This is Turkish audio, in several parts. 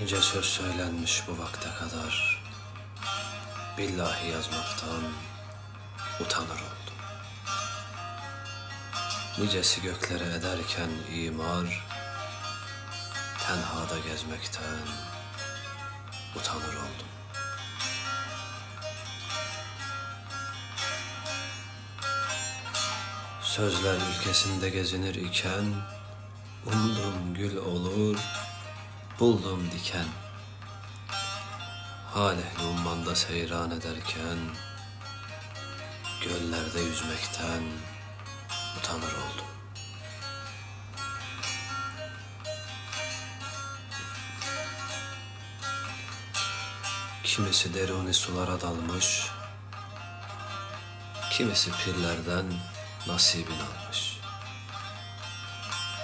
Nice söz söylenmiş bu vakte kadar. Billahi yazmaktan utanır oldum. Nicesi göklere ederken imar, tenhada gezmekten utanır oldum. Sözler ülkesinde gezinir iken, umdum gül olur, buldum diken. Halehli ummanda seyran ederken, göllerde yüzmekten utanır oldum. Kimisi deruni sulara dalmış, kimisi pirlerden nasibini almış.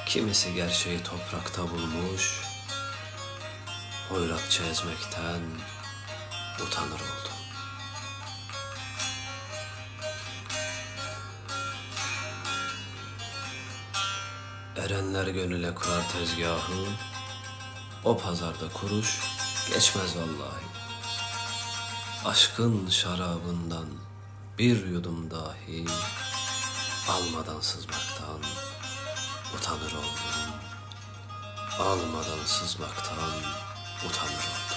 Kimisi gerçeği toprakta bulmuş, hoyratça ezmekten utanır oldu. Erenler gönüle kurar tezgahı, o pazarda kuruş geçmez vallahi. Aşkın şarabından bir yudum dahi almadan sızmaktan utanır oldum. Almadan sızmaktan utanır oldum.